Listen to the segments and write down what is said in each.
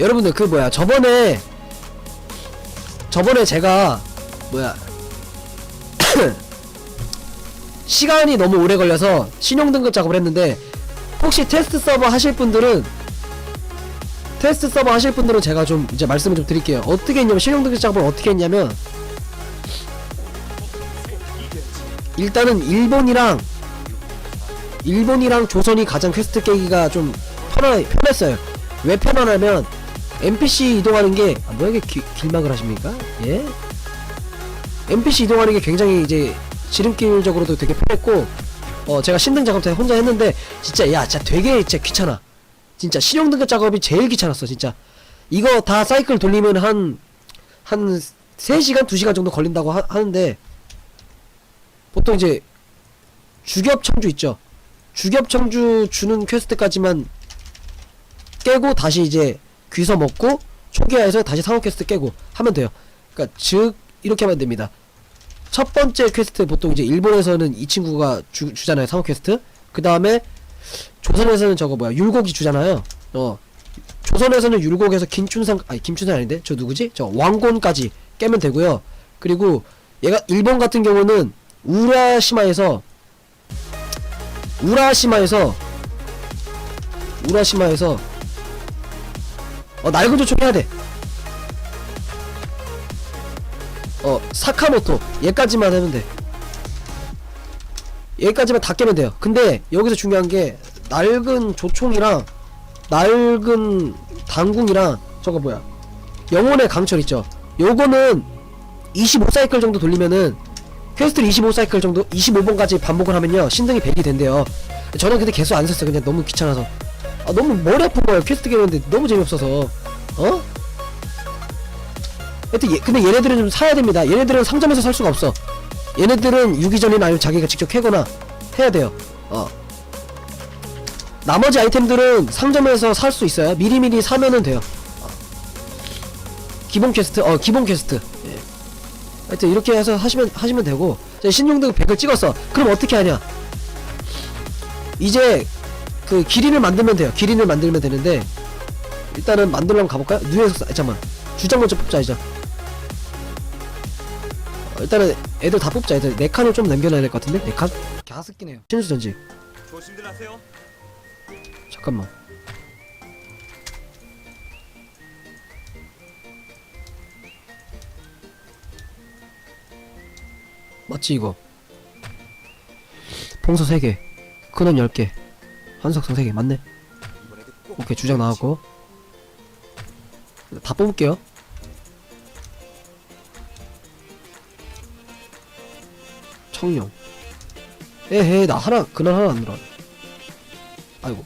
여러분들 그 뭐야 저번에 저번에 제가 뭐야 시간이 너무 오래 걸려서 신용 등급 작업을 했는데 혹시 테스트 서버 하실 분들은 테스트 서버 하실 분들은 제가 좀 이제 말씀을 좀 드릴게요. 어떻게 했냐면 신용 등급 작업을 어떻게 했냐면 일단은 일본이랑 일본이랑 조선이 가장 퀘스트 깨기가 좀 편하, 편했어요. 왜 편하냐면 NPC 이동하는 게 아, 뭐야 이게 기- 길막을 하십니까? 예? NPC 이동하는 게 굉장히 이제 지름길적으로도 되게 편했고 어 제가 신등 작업 때 혼자 했는데 진짜 야 진짜 되게 진짜 귀찮아. 진짜 실용 등급 작업이 제일 귀찮았어 진짜. 이거 다 사이클 돌리면 한 한 3시간 2시간 정도 걸린다고 하, 하는데 보통 이제 주겹 청주 있죠. 주겹 청주 주는 퀘스트까지만 깨고 다시 이제 귀서 먹고 초기화해서 다시 상호 퀘스트 깨고 하면 돼요. 그러니까 즉 이렇게 하면 됩니다. 첫 번째 퀘스트 보통 이제 일본에서는 이 친구가 주, 주잖아요 상호 퀘스트. 그 다음에 조선에서는 저거 뭐야 율곡이 주잖아요. 어 조선에서는 율곡에서 김춘상 아니 김춘상 아닌데 저 누구지? 저 왕곤까지 깨면 되고요. 그리고 얘가 일본 같은 경우는 우라시마에서 우라시마에서 우라시마에서 어 낡은 조총 해야 돼. 어 사카모토 얘까지만 하면 돼. 얘까지만 다 깨면 돼요. 근데 여기서 중요한 게 낡은 조총이랑 낡은 당궁이랑 저거 뭐야 영혼의 강철 있죠. 요거는 25사이클 정도 돌리면은 퀘스트를 25사이클 정도 25번까지 반복을 하면요 신등이 100이 된대요. 저는 근데 개수 안 썼어요. 그냥 너무 귀찮아서. 아 너무 머리 아픈 거예요. 퀘스트 깨는데 너무 재미없어서. 어? 하여튼 얘, 근데 얘네들은 좀 사야 됩니다. 얘네들은 상점에서 살 수가 없어. 얘네들은 유기전이나 아니면 자기가 직접 캐거나 해야 돼요. 어. 나머지 아이템들은 상점에서 살 수 있어요. 미리미리 사면은 돼요. 어. 기본 퀘스트, 어, 기본 퀘스트. 예. 하여튼 이렇게 해서 하시면, 하시면 되고. 자, 신용등 100을 찍었어. 그럼 어떻게 하냐? 이제 그 기린을 만들면 돼요. 기린을 만들면 되는데 일단은 만들려면 가볼까요? 뉴에서 잠깐만 주장 먼저 뽑자 이제. 어, 일단은 애들 다 뽑자. 애들 네 칸을 좀 남겨놔야 될 것 같은데 네 칸? 갸스끼네요. 신수 전지. 조심들 하세요. 잠깐만. 맞지 이거? 봉서 3개 큰원 10개 한석성 3개 맞네. 오케이 주장 나왔고. 다 뽑을게요. 청룡. 에헤 나 하나 그날 하나 안 들어 아이고.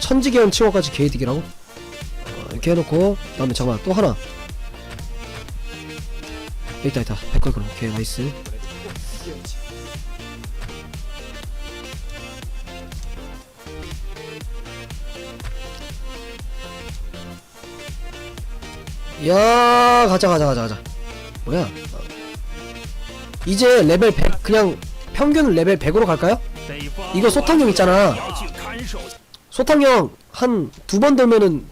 천지개헌 치워까지 개이득이라고? 어, 이렇게 해놓고 그 다음에 잠깐만 또 하나 있다 있다 백걸 그럼 오케이 나이스. 야 가자 가자 가자 가자 뭐야 어. 이제 레벨 100 그냥 평균 레벨 100으로 갈까요? 이거 소탕형 있잖아 소탕형 한 두번 들면은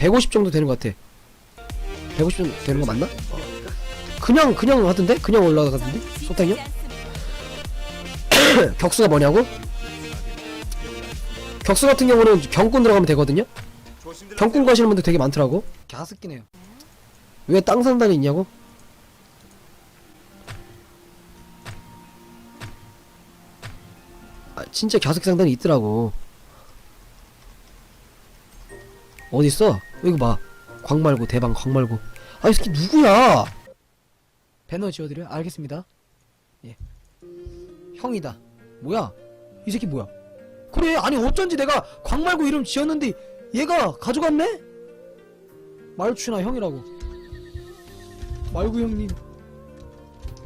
150 정도 되는 것 같아 150 정도 되는 거 맞나? 그냥 그냥 하던데? 그냥 올라가던데? 소탕형? 격수가 뭐냐고? 격수 같은 경우는 경군 들어가면 되거든요? 경군 가시는 분들 되게 많더라고. 갸스끼네요. 왜 땅 상단에 있냐고? 아, 진짜 갸스끼 상단이 있더라고. 어딨어? 여기 봐. 광 말고 대방 광 말고. 아, 이 새끼 누구야? 배너 지어드려? 알겠습니다. 예. 형이다. 뭐야? 이 새끼 뭐야? 그래, 아니 어쩐지 내가 광 말고 이름 지었는데 얘가 가져갔네? 말추나 형이라고 말구 형님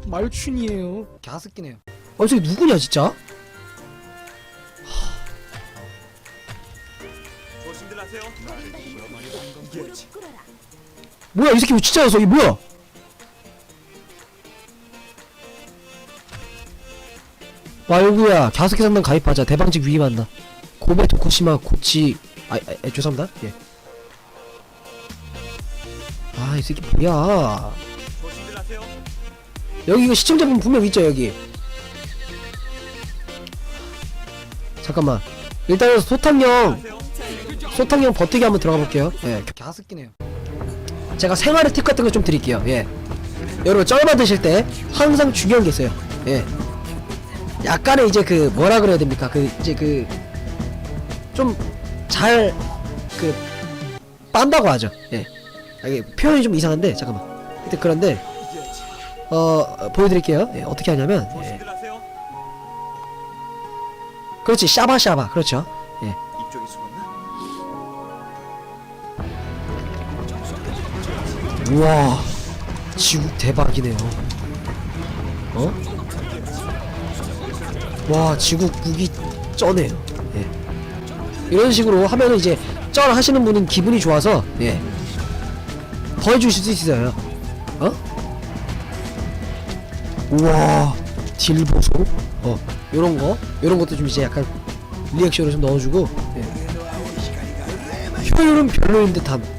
말춘이에요 갸스끼네요 어 저기 누구냐 진짜? 뭐야 이 새끼 왜 진짜 녀석 이 뭐야? 말구야 갸스키 상담 가입하자. 대방직 위임한다 고베 도쿠시마 고치 아, 아, 아 죄송합니다. 예아이 새끼 뭐야? 여기 이거 시청자분 분명 있죠 여기? 잠깐만. 일단은 소탐령. 소탕형 버티기 한번 들어가 볼게요. 예 가습기네요. 제가 생활의 팁 같은 거 좀 드릴게요. 예. 여러분 쩔 만드실 때 항상 중요한 게 있어요. 예. 약간의 이제 그 뭐라 그래야 됩니까? 그 이제 그 좀 잘 그 빤다고 하죠. 예. 아, 이게 표현이 좀 이상한데 잠깐만. 하여튼 그런데. 어, 어, 보여드릴게요. 예, 어떻게 하냐면, 예. 그렇지, 샤바샤바, 그렇죠. 우와, 지국 대박이네요. 어? 와, 지국 무기 쩌네요. 예. 이런 식으로 하면은 이제 쩔 하시는 분은 기분이 좋아서, 예, 더 해주실 수 있어요. 어? 우와, 딜 보소. 어, 요런 거, 요런 것도 좀 이제 약간 리액션을 좀 넣어주고, 예. 효율은 별로인 듯함.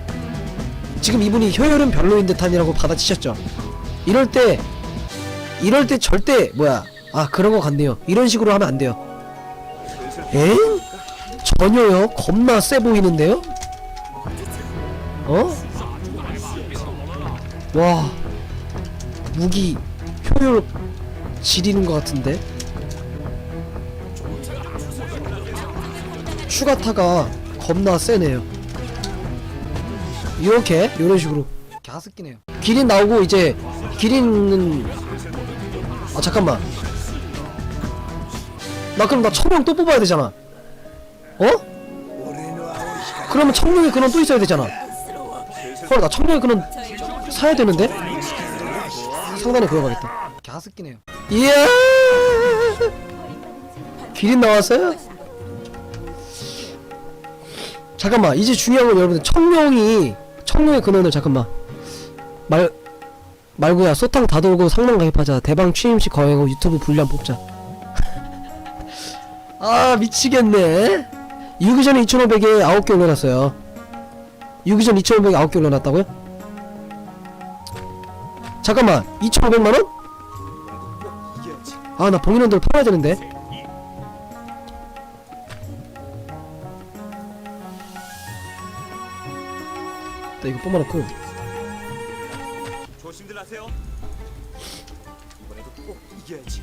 지금 이분이 효율은 별로인 듯함이라고 받아치셨죠. 이럴 때 이럴 때 절대 뭐야 아 그런 거 같네요. 이런 식으로 하면 안 돼요. 에? 전혀요. 겁나 세 보이는데요? 어? 와 무기 효율 지리는 것 같은데? 추가타가 겁나 세네요. 이렇게 이런 식으로 가습기네요. 기린 나오고 이제 기린은 아 잠깐만 나 그럼 나 청룡 또 뽑아야 되잖아. 어? 그러면 청룡의 근원 또 있어야 되잖아. 헐 나 청룡의 근원 사야 되는데 상단에 구해가겠다. 가습기네요. 이야 기린 나왔어요? 잠깐만 이제 중요한 건 여러분들 청룡이 청룡의 근원을 잠깐만 말 말고야 소탕 다 돌고 상만 가입하자 대방 취임식 거행하고 유튜브 분량 뽑자 아 미치겠네 유기전 2500에 9개 올려놨어요 유기전 2500에 9개 올려놨다고요? 잠깐만 2500만원? 꼭 이겨야지. 아나 봉인원들 팔아야 되는데 나 이거 뽑아놓고 조심들 하세요. 이번에도 꼭 이겨야지.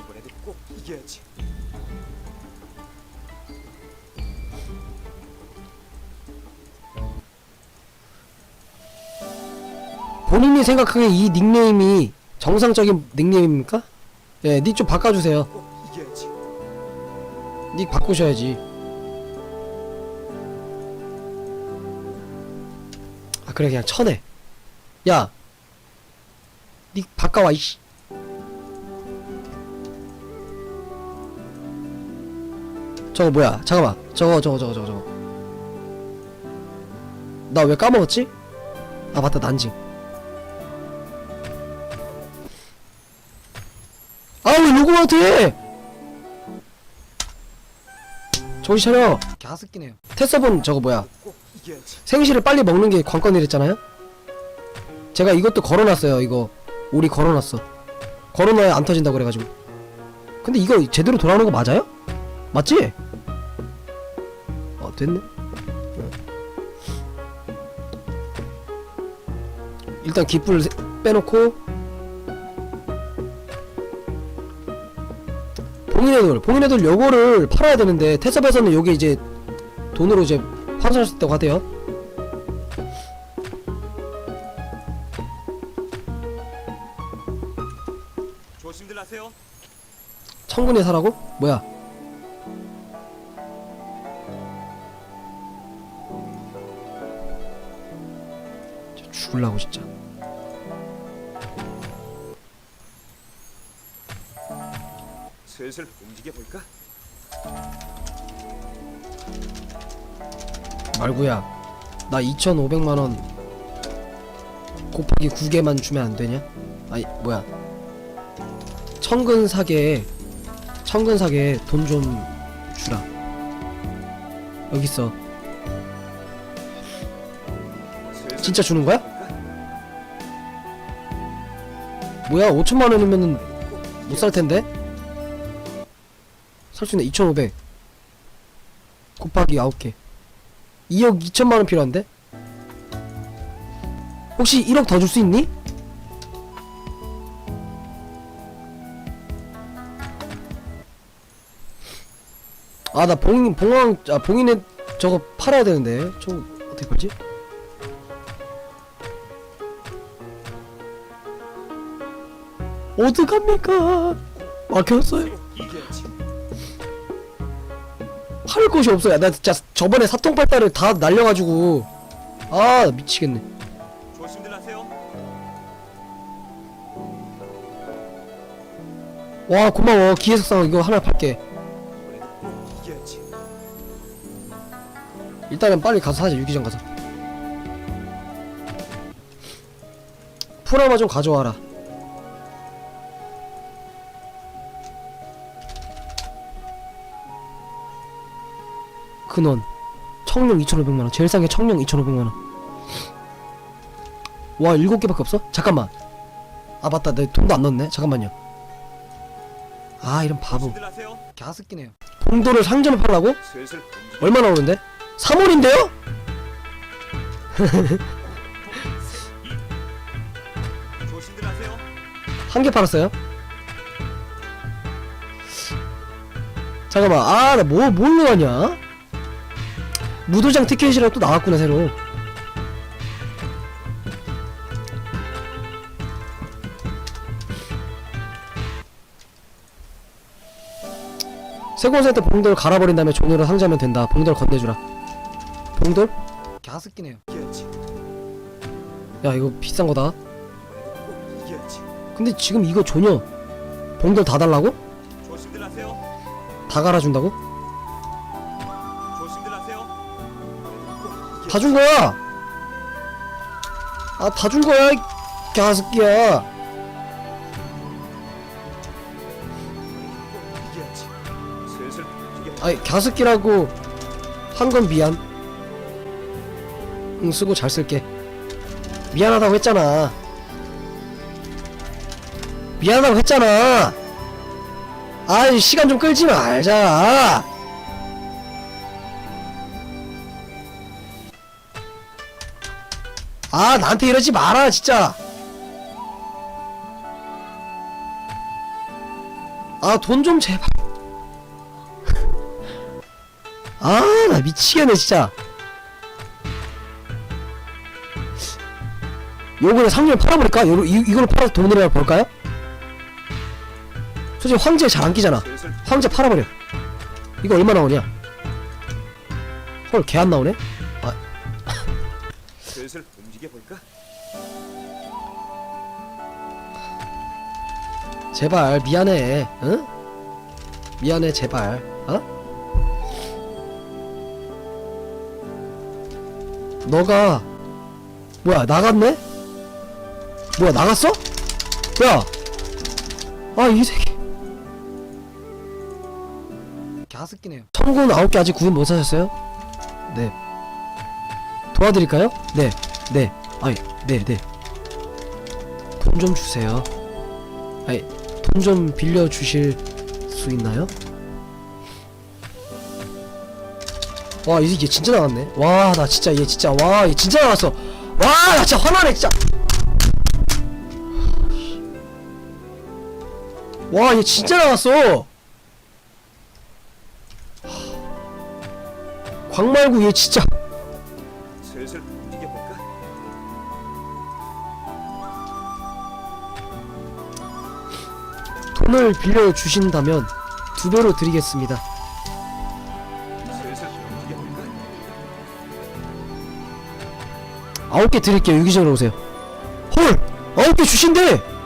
이번에도 꼭 이겨야지. 본인이 생각하기에 이 닉네임이 정상적인 닉네임입니까? 예, 닉 좀 바꿔주세요. 꼭 이겨야지. 닉 바꾸셔야지. 그래 그냥 쳐내. 야, 닉 바꿔와 이씨. 저거 뭐야? 잠깐만. 저거 저거 저거 저거 저거. 나 왜 까먹었지? 아 맞다 난징. 아왜 해? 정신 차려. 가습기네요. 테스본 저거 뭐야? 생시를 빨리 먹는 게 관건이랬잖아요. 제가 이것도 걸어놨어요. 이거 오리 걸어놨어. 걸어놔야 안 터진다고 그래가지고. 근데 이거 제대로 돌아오는 거 맞아요? 맞지? 어 됐네. 응. 일단 세- 빼놓고 봉인의 돌, 봉인의 돌 요거를 팔아야 되는데 테스업에서는 요게 이제 돈으로 이제 수 있다고 하대요. 조심들 하세요. 청군에 사라고? 뭐야? 진짜 죽을라고 진짜. 슬슬 움직여 볼까? 말구야. 나 2,500만 원 곱하기 9개만 주면 안 되냐? 아니 뭐야? 청근 사계에 천근 사게 돈좀 주라. 여기 있어. 진짜 주는 거야? 뭐야 5천만 원이면은 못 살 텐데? 살 수 있네 2,500 곱하기 9개 2억 2천만 원 필요한데? 혹시 1억 더 줄 수 있니? 아 나 봉, 봉황 아 봉인에 저거 팔아야 되는데 저 어떻게 팔지? 어떡합니까 막혔어요 팔 곳이 없어요. 나 진짜 저번에 사통팔달을 다 날려가지고 아나 미치겠네. 조심들 하세요. 와 고마워 기회석상 이거 하나 팔게. 꼭 이겨야지. 일단은 빨리 가서 사자 유기장 가서. 프라마 좀 가져와라. 근원 청룡 2,500만원 제일 싼 게 청룡 2,500만원 와 7개밖에 없어? 잠깐만 아 맞다 내 돈도 안 넣었네 잠깐만요 아 이런 바보. 갸스끼네요 봉도를 상점에 팔라고? 슬슬 움직여. 얼마 나 오는데? 3월인데요? 조심들 하세요. 한 개 팔았어요? 잠깐만 아나뭐 뭘로 하냐? 무도장 티켓이랑 또 나왔구나 새로 세공센터 봉돌 갈아버린 다음에 종이로 상자면 된다 봉돌 건네주라 봉돌? 갸스끼네요. 야 이거 비싼 거다. 근데 지금 이거 전혀 봉돌 다 달라고? 다 갈아준다고? 이번에도 꼭 이겨야지. 다준 거야. 아, 다준 거야. 이 개새끼야. 아이, 개새끼라고 한 건 미안. 응, 쓰고 잘 쓸게. 미안하다고 했잖아. 미안하다고 했잖아. 아이, 시간 좀 끌지 말자. 아, 나한테 이러지 마라, 진짜. 아, 돈 좀 제발. 아, 나 미치겠네, 진짜. 요번에 상점에 팔아버릴까? 요, 이, 이걸로 팔아서 돈을 벌까요? 솔직히 황제 잘 안 끼잖아. 황제 팔아버려. 이거 얼마 나오냐? 헐, 개 안 나오네? 슬슬 움직여 볼까? 제발, 미안해. 응? 미안해, 제발. 어? 너가, 뭐야, 나갔네? 뭐야, 나갔어? 야! 아, 이 새끼. 갸스끼네요. 청군 9개 아직 구분 못 하셨어요? 네. 도와드릴까요? 네. 네. 아이, 네, 네. 돈 좀 주세요. 아이, 돈 좀 빌려 주실 수 있나요? 와, 이게 진짜 나갔네. 와, 나 진짜 얘 진짜 와, 얘 진짜 나갔어. 와, 나 진짜 화나네, 진짜. 와, 얘 진짜 나갔어. 광말구 얘 진짜. 돈을 빌려 주신다면 두 배로 드리겠습니다. 아홉 개 드릴게요. 유기적으로 오세요. 헐! 아홉 개 주신대!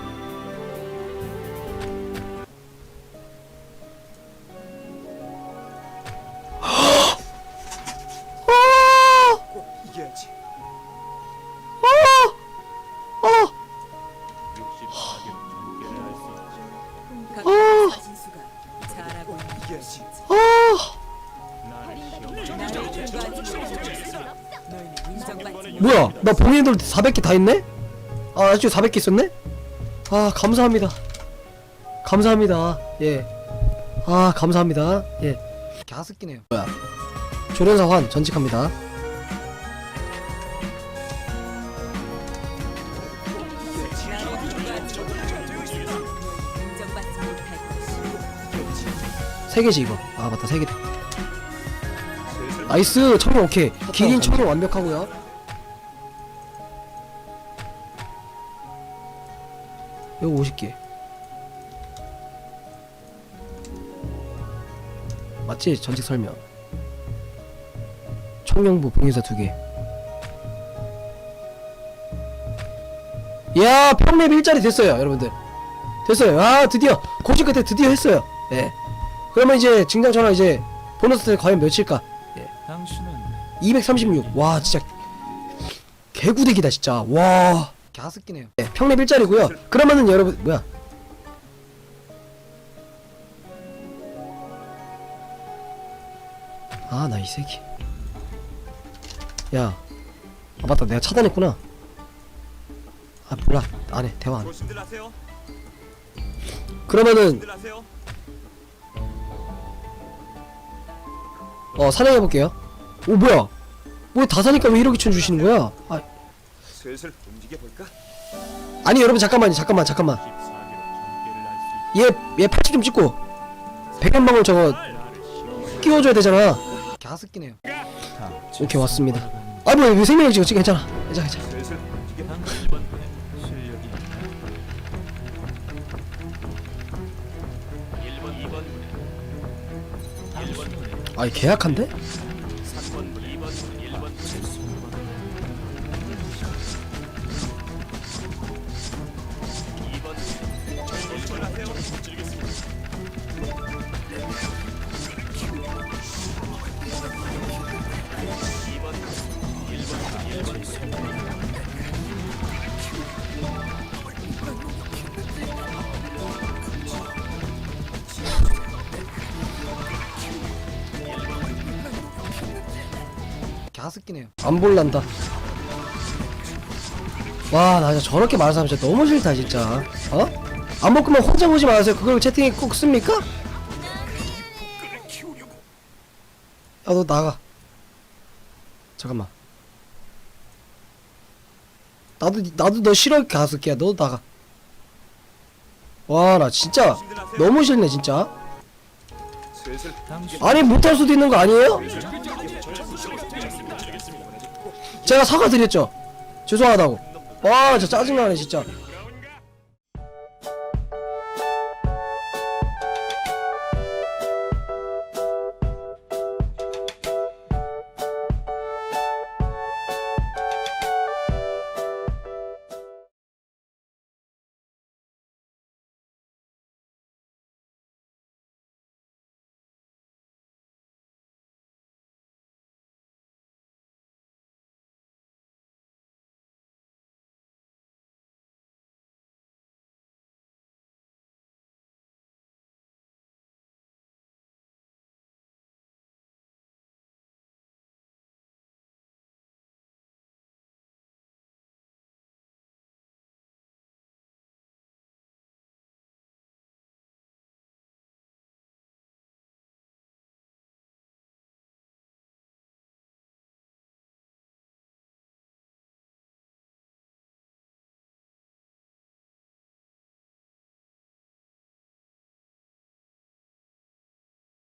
뭐야? 나 봉인돌 400개 다 했네? 아 아직 400개 있었네? 아 감사합니다. 감사합니다. 예아 감사합니다. 예. 가습기네요. 뭐야? 조련사환 전직합니다. 세 개지 이거. 아 맞다. 세 개다. 나이스! 청룡 오케이. 기린 청룡 완벽하고요. 이거 50개. 맞지? 전직 설명. 청룡부 봉인사 2개. 야 평맵 일자리 됐어요 여러분들. 됐어요. 아 드디어. 고지 끝에 드디어 했어요. 네 그러면 이제 증장 전화 이제 보너스 과연 몇일까 당신은 236. 와, 진짜 개구대기다 진짜. 와. 갸스끼네요. 네, 평랩 일자리고요. 그러면은 여러분 뭐야? 아, 나 이 새끼. 야. 아, 맞다. 내가 차단했구나. 아, 몰라. 안 해. 대화 안 해. 조심들 하세요. 그러면은 어, 사냥해 볼게요. 오, 뭐야? 뭐 다 사니까 왜 1억 2천 주시는 거야? 아, 슬슬 움직여 볼까? 아니 여러분 잠깐만요. 잠깐만. 잠깐만. 14개로 전개를 할 얘, 얘80좀 찍고 백연방울 저거 끼워줘야 되잖아 수 오케이 왔습니다 아 뭐야 왜 생명이 지금 괜찮아 괜찮아 괜찮아 아이 계약한데? 갸스끼네요 안 볼란다 와 나 진짜 저렇게 말하는 사람 진짜 너무 싫다 진짜 어? 안 먹으면 혼자 보지 마세요 그걸 채팅에 꼭 씁니까? 야 너 나가 잠깐만 나도 나도 너 싫어 가스키야 너도 나가 와 나 진짜. 너무 싫네 진짜 아니 못할 수도 있는 거 아니에요? 제가 사과드렸죠. 죄송하다고. 와 진짜 짜증나네 진짜